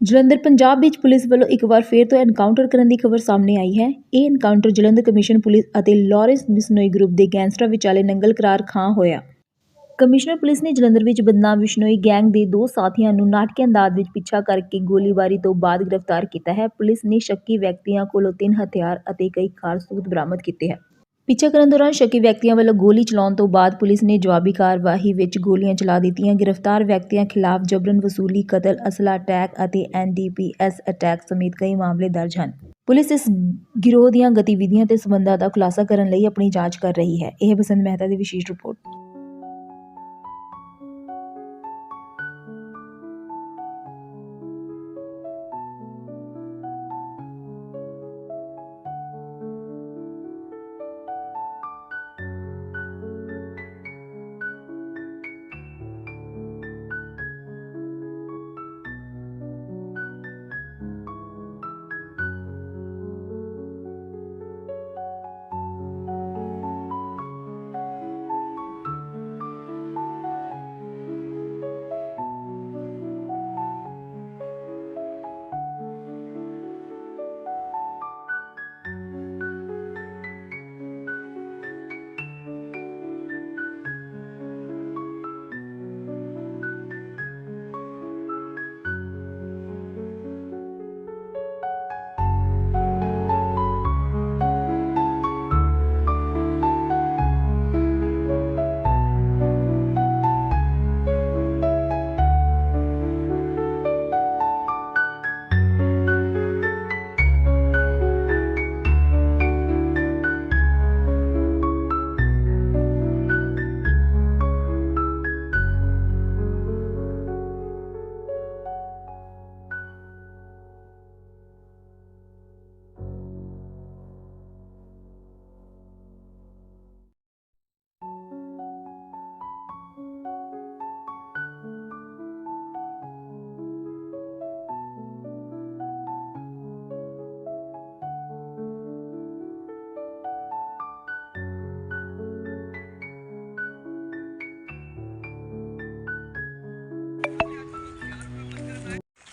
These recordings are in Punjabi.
ਜਲੰਧਰ, ਪੰਜਾਬ ਵਿੱਚ ਪੁਲਿਸ ਵੱਲੋਂ ਇੱਕ ਵਾਰ ਫੇਰ ਤੋਂ ਐਨਕਾਊਂਟਰ ਕਰਨ ਦੀ ਖਬਰ ਸਾਹਮਣੇ ਆਈ ਹੈ। ਇਹ ਐਨਕਾਊਂਟਰ ਜਲੰਧਰ ਕਮਿਸ਼ਨ ਪੁਲਿਸ ਅਤੇ ਲਾਰੈਂਸ ਬਿਸ਼ਨੋਈ ਗਰੁੱਪ ਦੇ ਗੈਂਗਸਟਰਾਂ ਵਿਚਾਲੇ ਨੰਗਲ ਕਰਾਰ ਖਾਂ ਹੋਇਆ। ਕਮਿਸ਼ਨਰ ਪੁਲਿਸ ਨੇ ਜਲੰਧਰ ਵਿੱਚ ਬਦਨਾਮ ਵਿਸ਼ਨੋਈ ਗੈਂਗ ਦੇ ਦੋ ਸਾਥੀਆਂ ਨੂੰ ਨਾਟਕੀ ਅੰਦਾਜ਼ ਵਿੱਚ ਪਿੱਛਾ ਕਰਕੇ ਗੋਲੀਬਾਰੀ ਤੋਂ ਬਾਅਦ ਗ੍ਰਿਫਤਾਰ ਕੀਤਾ ਹੈ। ਪੁਲਿਸ ਨੇ ਸ਼ੱਕੀ ਵਿਅਕਤੀਆਂ ਕੋਲੋਂ ਤਿੰਨ ਹਥਿਆਰ ਅਤੇ ਕਈ ਕਾਰਤੂਸ ਬਰਾਮਦ ਕੀਤੇ ਹਨ। ਪਿੱਛਾ ਕਰਨ ਦੌਰਾਨ ਸ਼ੱਕੀ ਵਿਅਕਤੀਆਂ ਵੱਲੋਂ ਗੋਲੀ ਚਲਾਉਣ ਤੋਂ ਬਾਅਦ ਪੁਲਿਸ ਨੇ ਜਵਾਬੀ ਕਾਰਵਾਈ ਵਿੱਚ ਗੋਲੀਆਂ ਚਲਾ ਦਿੱਤੀਆਂ। ਗ੍ਰਿਫਤਾਰ ਵਿਅਕਤੀਆਂ ਖਿਲਾਫ ਜਬਰਨ ਵਸੂਲੀ, ਕਤਲ, ਅਸਲਾ, ਅਟੈਕ ਅਤੇ ਐਨਡੀਪੀਐਸ ਅਟੈਕ ਸਮੇਤ ਕਈ ਮਾਮਲੇ ਦਰਜ ਹਨ। ਪੁਲਿਸ ਇਸ ਗਿਰੋਹ ਦੀਆਂ ਗਤੀਵਿਧੀਆਂ ਤੇ ਸਬੰਧਾਂ ਦਾ ਖੁਲਾਸਾ ਕਰਨ ਲਈ ਆਪਣੀ ਜਾਂਚ ਕਰ ਰਹੀ ਹੈ। ਇਹ ਬਸੰਤ ਮਹਿਤਾ ਦੀ ਵਿਸ਼ੇਸ਼ ਰਿਪੋਰਟ।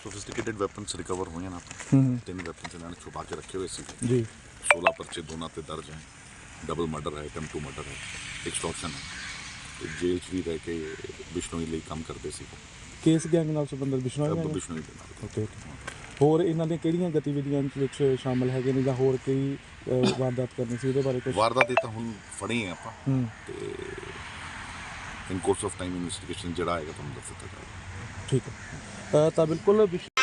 ਸੋਫਿਸਟੀਕੇਟਡ ਵੈਪਨਸ ਰਿਕਵਰ ਹੋਏ ਨਾ ਹੂੰ ਤਿੰਨ ਵੈਪਨਸ ਇਹਨਾਂ ਨੇ ਛੁਪਾ ਕੇ ਰੱਖੇ ਹੋਏ ਸੀ। ਜੀ। 16 ਪਰਚੇ ਦੋਨਾਂ ਤੇ ਦਰਜ ਹੈ। ਡਬਲ ਮਰਡਰ ਹੈ ਅਟੈਂਪਟ ਟੂ ਮਰਡਰ ਹੈ ਐਕਸਟੋਰਸ਼ਨ ਹੈ। ਜੇਲ੍ਹ 'ਚ ਵੀ ਰਹਿ ਕੇ ਬਿਸ਼ਨੋਈ ਲਈ ਕੰਮ ਕਰਦੇ ਸੀ। ਕੇਸ ਗੈਂਗ ਨਾਲ ਸੰਬੰਧਿਤ ਬਿਸ਼ਨੋਈ ਗੈਂਗ ਬਿਸ਼ਨੋਈ ਦੇ ਨਾਲ। ਓਕੇ ਹੋਰ ਇਹਨਾਂ ਦੀਆਂ ਕਿਹੜੀਆਂ ਗਤੀਵਿਧੀਆਂ ਵਿੱਚ ਸ਼ਾਮਲ ਹੈਗੇ ਨੇ ਜਾਂ ਹੋਰ ਕਈ ਵਾਰਦਾਤ ਕਰਨੀ ਸੀ ਉਹਦੇ ਬਾਰੇ ਕੁਝ ਵਾਰਦਾਤ ਇਹ ਤਾਂ ਹੁਣ ਫੜੇ ਆ ਆਪਾਂ। ਤੇ in course of time investigation ਜਿਹੜਾ ਆਏਗਾ ਤੁਹਾਨੂੰ ਦੱਸ ਦਿੱਤਾ ਜਾਏਗਾ। ਠੀਕ ਹੈ। ਅਹ, ਤਾਂ ਬਿਲਕੁਲ ਬਿਸ਼-